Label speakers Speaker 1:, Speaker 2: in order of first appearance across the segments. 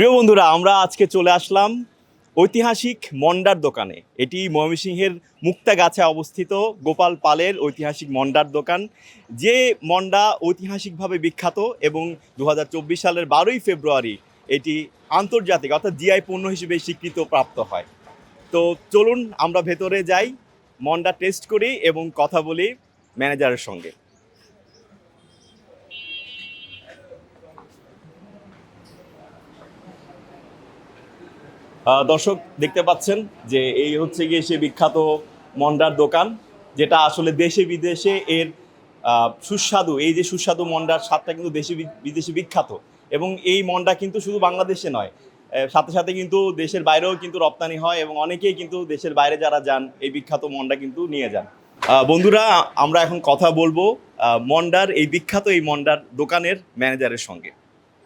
Speaker 1: প্রিয় বন্ধুরা, আমরা আজকে চলে আসলাম ঐতিহাসিক মন্ডার দোকানে। এটি ময়মনসিংহের মুক্তাগাছা অবস্থিত গোপাল পালের ঐতিহাসিক মন্ডার দোকান। যে মন্ডা ঐতিহাসিকভাবে বিখ্যাত এবং দু হাজার চব্বিশ সালের বারোই ফেব্রুয়ারি এটি আন্তর্জাতিক অর্থাৎ জিআই পণ্য হিসেবে স্বীকৃত প্রাপ্ত হয়। তো চলুন আমরা ভেতরে যাই, মন্ডা টেস্ট করি এবং কথা বলি ম্যানেজারের সঙ্গে। দর্শক দেখতে পাচ্ছেন যে এই হচ্ছে গিয়ে সে বিখ্যাত মন্ডার দোকান, যেটা আসলে দেশে বিদেশে এর সুস্বাদু, এই যে সুস্বাদু মন্ডার স্বাদটা কিন্তু দেশে বিদেশে বিখ্যাত। এবং এই মন্ডা কিন্তু শুধু বাংলাদেশে নয় সাথে সাথে কিন্তু দেশের বাইরেও কিন্তু রপ্তানি হয় এবং অনেকেই কিন্তু দেশের বাইরে যারা যান, এই বিখ্যাত মন্ডা কিন্তু নিয়ে যান। বন্ধুরা, আমরা এখন কথা বলব মন্ডার, এই বিখ্যাত এই মন্ডার দোকানের ম্যানেজারের সঙ্গে।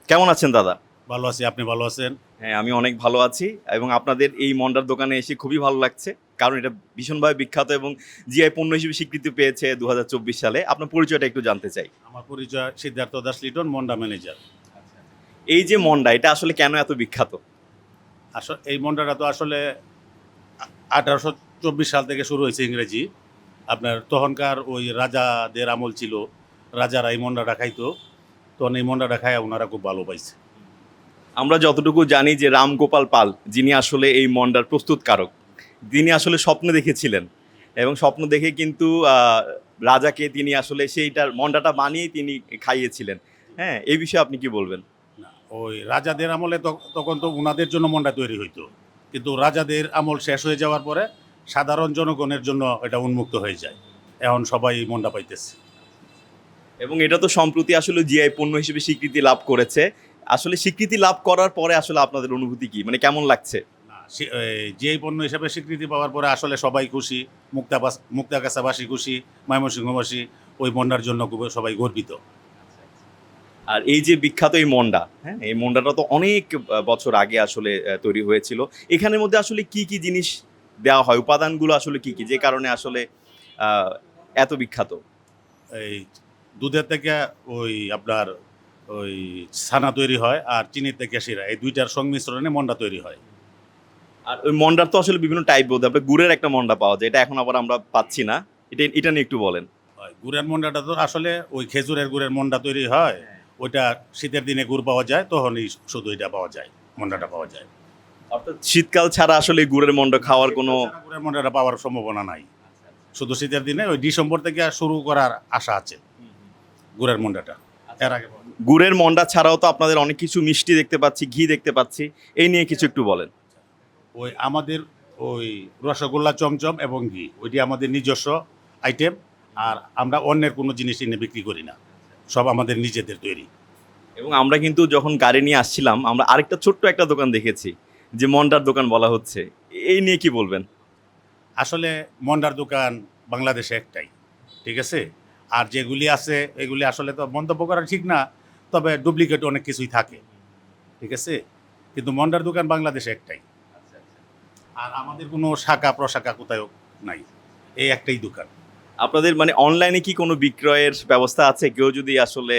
Speaker 1: কেমন আছেন দাদা?
Speaker 2: ভালো আছি আপনি ভালো আছেন?
Speaker 1: হ্যাঁ আমি অনেক ভালো আছি এবং আপনাদের এই মন্ডার দোকানে এসে খুবই ভালো লাগছে। কারণ এটা ভীষণভাবে বিখ্যাত এবং জিআই পণ্য হিসেবে স্বীকৃতি পেয়েছে দু হাজার চব্বিশ সালে। আপনার পরিচয়টা একটু জানতে চাই।
Speaker 2: আমার পরিচয় সিদ্ধার্থ দাস লিটন মন্ডা ম্যানেজার।
Speaker 1: এই যে মন্ডা এটা আসলে কেন এত বিখ্যাত?
Speaker 2: আসলে এই মন্ডাটা তো আসলে আঠারোশো চব্বিশ সাল থেকে শুরু হয়েছে ইংরেজি। আপনার তখনকার ওই রাজাদের আমল ছিল রাজারা এই মন্ডাটা খাইতো। তখন এই মন্ডাটা খায় ওনারা খুব ভালো পাইছে।
Speaker 1: আমরা যতটুকু জানি যে রামগোপাল পাল যিনি আসলে এই মন্ডার প্রস্তুতকারক তিনি আসলে স্বপ্ন দেখেছিলেন। এবং স্বপ্ন দেখে কিন্তু রাজাকে তিনি আসলে সেইটার মন্ডাটা বানিয়ে তিনি খাইয়েছিলেন। হ্যাঁ এই বিষয়ে আপনি কি বলবেন?
Speaker 2: ওই রাজাদের আমলে তখন তো ওনাদের জন্য মন্ডা তৈরি হইতো। কিন্তু রাজাদের আমল শেষ হয়ে যাওয়ার পরে সাধারণ জনগণের জন্য এটা উন্মুক্ত হয়ে যায়। এখন সবাই এই মন্ডা পাইতেছে।
Speaker 1: এবং এটা তো সম্প্রতি আসলে জিআই পণ্য হিসেবে স্বীকৃতি লাভ করেছে। আসলে স্বীকৃতি লাভ করার পরে আসলে আপনাদের অনুভূতি কি? মানে কেমন লাগছে?
Speaker 2: যে পণ্য হিসাবে স্বীকৃতি পাওয়ার পরে আসলে সবাই খুশি মুক্তাবাস মুক্তাগাছাবাসী খুশি ময়মনসিংহবাসী ওই মন্ডার জন্য সবাই গর্বিত।
Speaker 1: আর এই যে বিখ্যাত এই মন্ডা হ্যাঁ। এই মন্ডাটা তো অনেক বছর আগে আসলে তৈরি হয়েছিল। এখানের মধ্যে আসলে কি কি জিনিস দেওয়া হয়? উপাদানগুলো আসলে কি কি? যে কারণে আসলে এত বিখ্যাত?
Speaker 2: এই দুধের থেকে ওই আপনার ওই ছানা তৈরি হয় আর চিনির থেকে শিরা। এই দুইটার সংমিশ্রণে মন্ডা তৈরি হয়।
Speaker 1: আর ওই মন্ডার তো আসলে বিভিন্ন টাইপ বলতে আপনার গুড়ের একটা মন্ডা পাওয়া যায় এটা এখন আবার আমরা পাচ্ছি না। এটা এটা নিয়ে একটু বলেন।
Speaker 2: গুড়ের মন্ডাটা তো আসলে ওই খেজুরের গুড়ের মন্ডা তৈরি হয় ওইটা শীতের দিনে গুড় পাওয়া যায় তখনই শুধু এটা পাওয়া যায় মন্ডাটা পাওয়া যায়।
Speaker 1: অর্থাৎ শীতকাল ছাড়া আসলে গুড়ের মন্ডা খাওয়ার কোনো
Speaker 2: গুড়ের মন্ডাটা পাওয়ার সম্ভাবনা নাই। শুধু শীতের দিনে ওই ডিসেম্বর থেকে শুরু করার আশা আছে গুড়ের মন্ডাটা। এর আগে।
Speaker 1: গুড়ের মন্ডা ছাড়াও তো আপনাদের অনেক কিছু মিষ্টি দেখতে পাচ্ছি ঘি দেখতে পাচ্ছি। এই নিয়ে কিছু একটু বলেন।
Speaker 2: ওই আমাদের ওই রসগোল্লা চমচম এবং ঘি ওইটি আমাদের নিজস্ব আইটেম আর আমরা অন্যের কোনো জিনিস এনে বিক্রি করি না। সব আমাদের নিজেদের তৈরি।
Speaker 1: এবং আমরা কিন্তু যখন গাড়ি নিয়ে আসছিলাম আমরা আরেকটা ছোট্ট একটা দোকান দেখেছি যে মন্ডার দোকান বলা হচ্ছে। এই নিয়ে কি বলবেন?
Speaker 2: আসলে মন্ডার দোকান বাংলাদেশে একটাই ঠিক আছে? আর যেগুলি আছে এগুলি আসলে তো মন্তব্য করা ঠিক না তবে ডুপ্লিকেট অনেক কিছুই থাকে। ঠিক আছে? কিন্তু মন্ডার দোকান বাংলাদেশে একটাই। আর আমাদের কোনো শাখা প্রশাখা কোথাও নাই। এই একটাই দোকান।
Speaker 1: আপনাদের মানে অনলাইনে কি কোনো বিক্রয়ের ব্যবস্থা আছে? কেউ যদি আসলে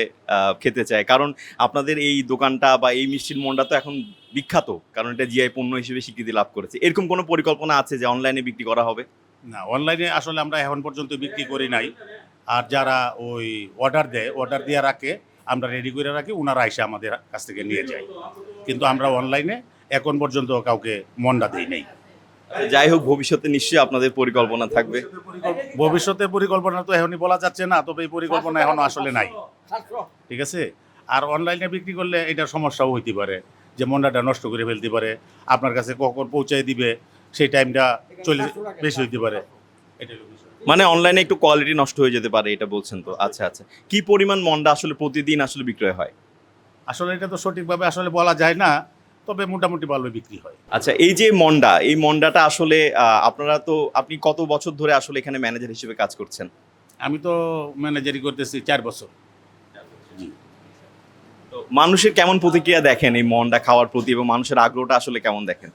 Speaker 1: খেতে চায়। কারণ আপনাদের এই দোকানটা বা এই মিষ্টির মন্ডা তো এখন বিখ্যাত। কারণ এটা জিআই পণ্য হিসেবে স্বীকৃতি লাভ করেছে। এরকম কোনো পরিকল্পনা আছে যে অনলাইনে বিক্রি করা হবে?
Speaker 2: না অনলাইনে আসলে আমরা এখন পর্যন্ত বিক্রি করি নাই। আর যারা ওই অর্ডার দেয় অর্ডার দিয়ে রাখে আমরা রেডি করে রাখি ওনারা এসে আমাদের কাছ থেকে নিয়ে যায়। কিন্তু আমরা অনলাইনে এখন পর্যন্ত কাউকে মন্ডা দিই নেই।
Speaker 1: যাই হোক ভবিষ্যতে নিশ্চয়ই আপনাদের পরিকল্পনা থাকবে।
Speaker 2: ভবিষ্যতে পরিকল্পনা তো এখনই বলা যাচ্ছে না তবে এই পরিকল্পনা এখনও আসলে নাই। ঠিক আছে? আর অনলাইনে বিক্রি করলে এটা সমস্যাও হইতে পারে যে মন্ডাটা নষ্ট করে ফেলতে পারে। আপনার কাছে কখন পৌঁছায় দিবে সেই টাইমটা চলে বেশি হইতে পারে। এটা বিষয়।
Speaker 1: মানে অনলাইনে একটু কোয়ালিটি নষ্ট হয়ে যেতে পারে এটা বলছেন তো। আচ্ছা আচ্ছা। কি পরিমাণ মন্ডা আসলে প্রতিদিন আসলে বিক্রয় হয়?
Speaker 2: আসলে এটা তো সঠিকভাবে আসলে বলা যায় না তবে মোটামুটি ভালো বিক্রি হয়।
Speaker 1: আচ্ছা এই যে মন্ডা এই মন্ডাটা আসলে আপনারা তো আপনি কত বছর ধরে আসলে এখানে ম্যানেজার হিসেবে কাজ করছেন?
Speaker 2: আমি তো ম্যানেজারি করতেছি চার বছর।
Speaker 1: তো মানুষের কেমন প্রতিক্রিয়া দেখেন এই মন্ডা খাওয়ার প্রতি এবং মানুষের আগ্রহটা আসলে কেমন দেখেন?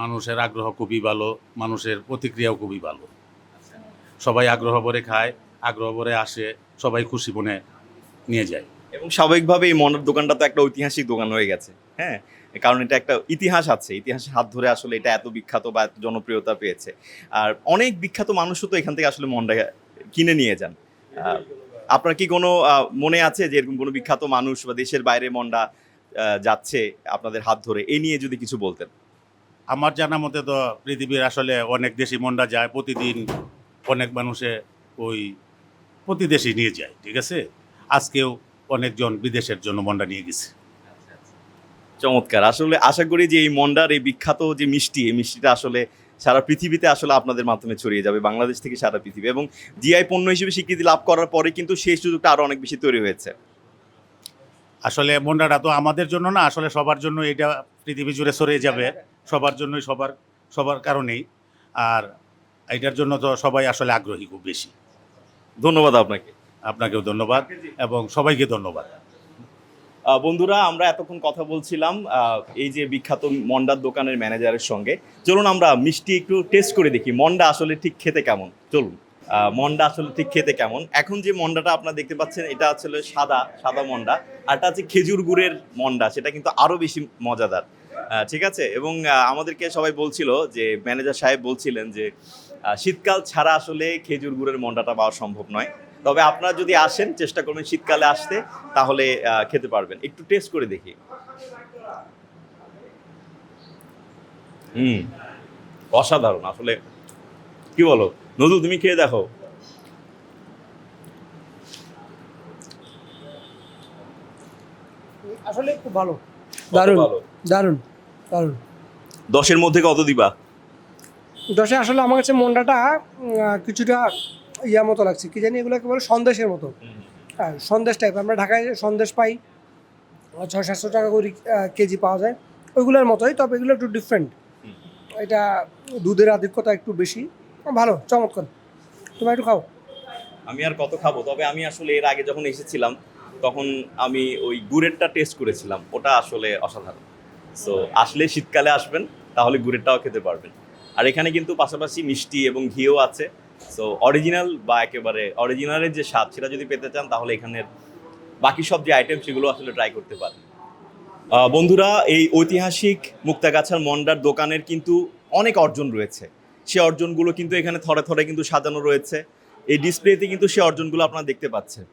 Speaker 2: মানুষের আগ্রহ খুবই ভালো মানুষের প্রতিক্রিয়াও খুবই ভালো। সবাই আগ্রহ ভরে খায় আগ্রহ ভরে আসে সবাই খুশি মনে নিয়ে যায়।
Speaker 1: এবং স্বাভাবিকভাবে এই মন্ডার দোকানটা তো একটা ঐতিহাসিক দোকান হয়ে গেছে হ্যাঁ? কারণ এটা একটা ইতিহাস আছে ইতিহাসের হাত ধরে আসলে এটা এত বিখ্যাত বা এত জনপ্রিয়তা পেয়েছে। আর অনেক বিখ্যাত মানুষও তো এখান থেকে আসলে মন্ডা কিনে নিয়ে যান। আপনার কি কোনো মনে আছে যে এরকম কোনো বিখ্যাত মানুষ বা দেশের বাইরে মন্ডা যাচ্ছে আপনাদের হাত ধরে? এই নিয়ে যদি কিছু বলতেন।
Speaker 2: আমার জানা মতে তো পৃথিবীর আসলে অনেক দেশি মন্ডা যায় প্রতিদিন অনেক মানুষে ওই প্রতি দেশে নিয়ে যায় ঠিক আছে? আজকেও অনেকজন বিদেশের জন্য মন্ডা নিয়ে গেছে।
Speaker 1: চমৎকার। আসলে আশা করি যে এই মন্ডার এই বিখ্যাত যে মিষ্টি এই মিষ্টিটা আসলে সারা পৃথিবীতে আসলে আপনাদের মাধ্যমে ছড়িয়ে যাবে বাংলাদেশ থেকে সারা পৃথিবী। এবং জিআই পণ্য হিসেবে স্বীকৃতি লাভ করার পরে কিন্তু সেই সুযোগটা আরও অনেক বেশি তৈরি হয়েছে।
Speaker 2: আসলে মন্ডাটা তো আমাদের জন্য না আসলে সবার জন্য এটা পৃথিবী জুড়ে ছড়িয়ে যাবে। সবার জন্যই সবার সবার কারণেই। আর এটার জন্য তো সবাই আসলে আগ্রহী খুব বেশি।
Speaker 1: ধন্যবাদ আপনাকে।
Speaker 2: আপনাকেও ধন্যবাদ এবং সবাইকে ধন্যবাদ।
Speaker 1: বন্ধুরা আমরা এতক্ষণ কথা বলছিলাম এই যে বিখ্যাত মন্ডার দোকানের ম্যানেজারের সঙ্গে। চলুন আমরা মিষ্টি একটু টেস্ট করে দেখি মন্ডা আসলে ঠিক খেতে কেমন? চলুন। মন্ডা আসলে ঠিক খেতে কেমন? এখন যে মন্ডাটা আপনারা দেখতে পাচ্ছেন এটা আসলে সাদা সাদা মন্ডা। আর এটা হচ্ছে খেজুর গুড়ের মন্ডা সেটা কিন্তু আরও বেশি মজাদার। ঠিক আছে? এবং আমাদেরকে সবাই বলছিল যে ম্যানেজার সাহেব বলছিলেন যে শীতকাল ছাড়া আসলে খেজুর গুড়ের মন্ডাটা পাওয়া সম্ভব নয়। তবে আপনারা যদি আসেন চেষ্টা করবেন শীতকালে আসতে তাহলে আহ, খেতে পারবেন। একটু টেস্ট করে দেখি। হুম অসাধারণ। আসলে কি বলো? নদু তুমি খেয়ে দেখো।
Speaker 3: আসলে খুব ভালো। দারুণ দারুণ দারুণ।
Speaker 1: দশের মধ্যে কত দিবা?
Speaker 3: দশে আসলে আমার কাছে মন্ডাটা কিছুটা ইয়া মতো লাগছে। কি জানি এগুলোকে বলে সন্দেশের মতো। হ্যাঁ সন্দেশ টাইপ আমরা ঢাকায় সন্দেশ পাই। ছয় সাতশো টাকা করে কেজি পাওয়া যায়। ওইগুলোর মতোই, তবে এগুলো একটু ডিফারেন্ট এটা দুধের আধিক্যতা একটু বেশি। ভালো, চমৎকার। তোমরা একটু খাও।
Speaker 1: আমি আর কত খাব? তবে আমি আসলে এর আগে যখন এসেছিলাম, তখন আমি ওই গুড়েরটা টেস্ট করেছিলাম। ওটা আসলে অসাধারণ। সো আসলে শীতকালে আসবেন, তাহলে গুড়েরটাও খেতে পারবেন। আর এখানে কিন্তু পাশাপাশি মিষ্টি এবং ঘিও আছে। সো অরিজিনাল বা একেবারে অরিজিনালের যে স্বাদ, সেটা যদি পেতে চান, তাহলে এখানের বাকি সব যে আইটেম সেগুলো আসলে ট্রাই করতে পারেন। বন্ধুরা, এই ঐতিহাসিক মুক্তাগাছার মন্ডার দোকানের কিন্তু অনেক অর্জন রয়েছে। সে অর্জনগুলো কিন্তু এখানে থরে থরে কিন্তু সাজানো রয়েছে। এই ডিসপ্লেতে কিন্তু সে অর্জনগুলো আপনারা দেখতে পাচ্ছেন।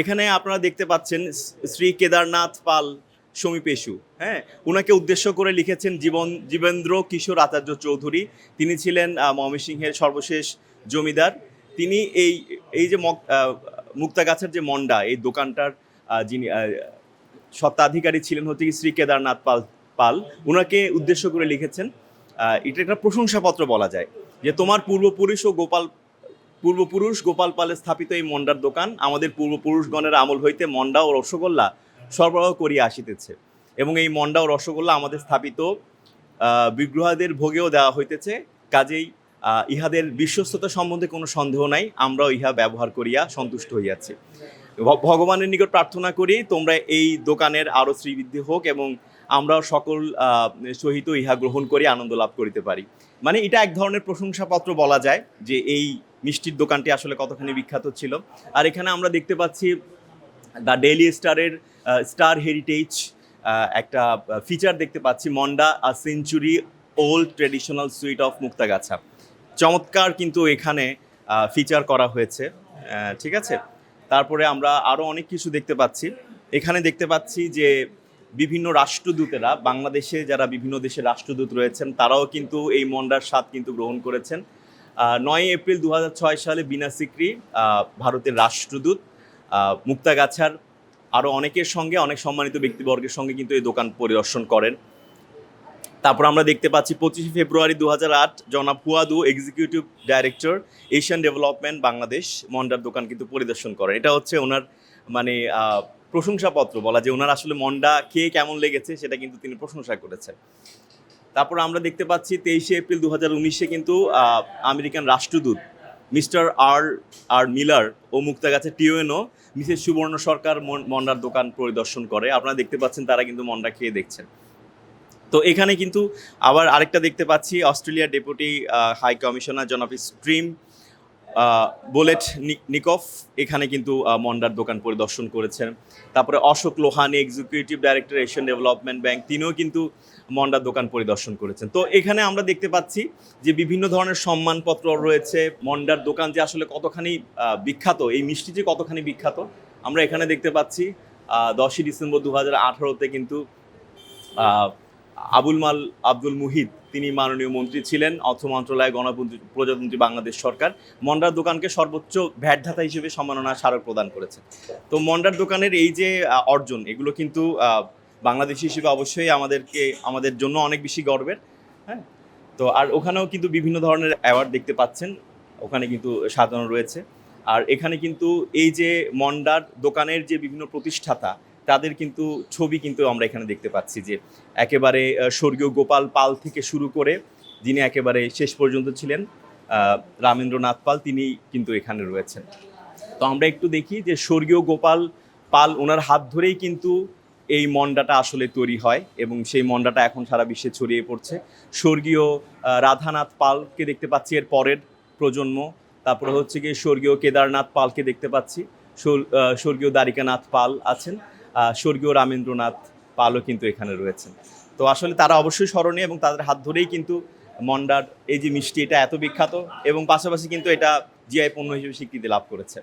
Speaker 1: এখানে আপনারা দেখতে পাচ্ছেন শ্রী কেদারনাথ পাল সমীপেশু হ্যাঁ? ওনাকে উদ্দেশ্য করে লিখেছেন জীবন জীবেন্দ্র কিশোর আচার্য চৌধুরী। তিনি ছিলেন ময়মনসিংহের সর্বশেষ জমিদার। তিনি এই এই যে মুক্তাগাছার যে মন্ডা এই দোকানটার যিনি আহ, স্বত্বাধিকারী ছিলেন হচ্ছে কি শ্রী কেদারনাথ পাল পাল। ওনাকে উদ্দেশ্য করে লিখেছেন এটা একটা প্রশংসাপত্র বলা যায় যে তোমার পূর্বপুরুষ ও গোপাল পূর্বপুরুষ গোপাল পালে স্থাপিত এই মন্ডার দোকান আমাদের পূর্বপুরুষগণের আমল হইতে মন্ডা ও রসগোল্লা সরবরাহ করিয়া আসিতেছে এবং এই মন্ডা ও রসগোল্লা আমাদের স্থাপিত বিগ্রহাদের ভোগেও দেওয়া হইতেছে। কাজেই ইহাদের বিশ্বস্ততা সম্বন্ধে কোনো সন্দেহ নাই, আমরাও ইহা ব্যবহার করিয়া সন্তুষ্ট হইয়াছি। ভগবানের নিকট প্রার্থনা করি, তোমরা এই দোকানের আরও শ্রীবৃদ্ধি হোক এবং আমরাও সকল সহিত ইহা গ্রহণ করি, আনন্দ লাভ করিতে পারি। মানে এটা এক ধরনের প্রশংসাপত্র বলা যায় যে এই মিষ্টির দোকানটি আসলে কতখানি বিখ্যাত ছিল। আর এখানে আমরা দেখতে পাচ্ছি, দ্য ডেইলি স্টারের স্টার হেরিটেজ একটা ফিচার দেখতে পাচ্ছি মন্ডা আর century old traditional sweet of Muktagachha চমৎকার কিন্তু এখানে ফিচার করা হয়েছে ঠিক আছে? তারপরে আমরা আরও অনেক কিছু দেখতে পাচ্ছি। এখানে দেখতে পাচ্ছি যে বিভিন্ন রাষ্ট্রদূতেরা, বাংলাদেশে যারা বিভিন্ন দেশের রাষ্ট্রদূত রয়েছেন, তারাও কিন্তু এই মন্ডার স্বাদ কিন্তু গ্রহণ করেছেন। নয় এপ্রিল দু হাজার ছয় সালে বিনা সিক্রি ভারতের রাষ্ট্রদূত মুক্তাগাছার আরও অনেকের সঙ্গে, অনেক সম্মানিত ব্যক্তিবর্গের সঙ্গে কিন্তু এই দোকান পরিদর্শন করেন। তারপর আমরা দেখতে পাচ্ছি পঁচিশে ফেব্রুয়ারি দু হাজার আট, জনাব ফুয়াদু executive director Asian development Bangladesh মন্ডার দোকান কিন্তু পরিদর্শন করেন। এটা হচ্ছে ওনার মানে প্রশংসাপত্র বলা যে ওনার আসলে মন্ডা খেয়ে কেমন লেগেছে সেটা কিন্তু তিনি প্রশংসা করেছেন। তারপর আমরা দেখতে পাচ্ছি তেইশে এপ্রিল দু হাজার উনিশে কিন্তু আমেরিকান রাষ্ট্রদূত মিস্টার আর আর মিলার ও মুক্তা মুক্তাগাছা টিওএনও, মিসেস সুবর্ণ সরকার মন- মন্ডার দোকান পরিদর্শন করে। আপনারা দেখতে পাচ্ছেন তারা কিন্তু মন্ডা খেয়ে দেখছেন। তো এখানে কিন্তু আবার আরেকটা দেখতে পাচ্ছি, অস্ট্রেলিয়ার ডেপুটি হাই কমিশনার জনাব স্ট্রিম বুলেট নিকফ, এখানে কিন্তু মন্ডার দোকান পরিদর্শন করেছেন। তারপরে Ashok Lohani executive director Asian development bank তিনিও কিন্তু মন্ডার দোকান পরিদর্শন করেছেন। তো এখানে আমরা দেখতে পাচ্ছি যে বিভিন্ন ধরনের সম্মানপত্র রয়েছে। মন্ডার দোকান যে আসলে কতখানি বিখ্যাত, এই মিষ্টি যে কতখানি বিখ্যাত, আমরা এখানে দেখতে পাচ্ছি দশই ডিসেম্বর দু হাজার আঠারোতে কিন্তু আবুল মাল আব্দুল মুহিত, তিনি মাননীয় মন্ত্রী ছিলেন, অর্থ মন্ত্রণালয় প্রজাতন্ত্রী বাংলাদেশ সরকার। মন্ডার দোকানকে সর্বোচ্চ ভ্যাটধাতা হিসেবে সম্মাননা, স্মারক প্রদান করেছে। তো মন্ডার দোকানের এই যে অর্জন, এগুলো কিন্তু বাংলাদেশি হিসেবে অবশ্যই আমাদেরকে, আমাদের জন্য অনেক বেশি গর্বের হ্যাঁ? তো আর ওখানেও কিন্তু বিভিন্ন ধরনের অ্যাওয়ার্ড দেখতে পাচ্ছেন, ওখানে কিন্তু সাজানো রয়েছে। আর এখানে কিন্তু এই যে মন্ডার দোকানের যে বিভিন্ন প্রতিষ্ঠাতা তাদের কিন্তু ছবি কিন্তু আমরা এখানে দেখতে পাচ্ছি যে একেবারে স্বর্গীয় গোপাল পাল থেকে শুরু করে যিনি একেবারে শেষ পর্যন্ত ছিলেন রামেন্দ্রনাথ পাল, তিনি কিন্তু এখানে রয়েছেন। তো আমরা একটু দেখি যে স্বর্গীয় গোপাল পাল, ওনার হাত ধরেই কিন্তু এই মন্ডাটা আসলে তৈরি হয় এবং সেই মন্ডাটা এখন সারা বিশ্বে ছড়িয়ে পড়ছে। স্বর্গীয় রাধানাথ পালকে দেখতে পাচ্ছি এর পরের প্রজন্ম। তারপরে হচ্ছে গিয়ে স্বর্গীয় কেদারনাথ পালকে দেখতে পাচ্ছি। স্বর্গীয় দ্বারিকানাথ পাল আছেন। স্বর্গীয় রামেন্দ্রনাথ পালও কিন্তু এখানে রয়েছেন। তো আসলে তারা অবশ্যই স্মরণীয় এবং তাদের হাত ধরেই কিন্তু মন্ডার এই যে মিষ্টি, এটা এত বিখ্যাত এবং পাশাপাশি কিন্তু এটা জিআই পণ্য হিসেবে স্বীকৃতি লাভ করেছে।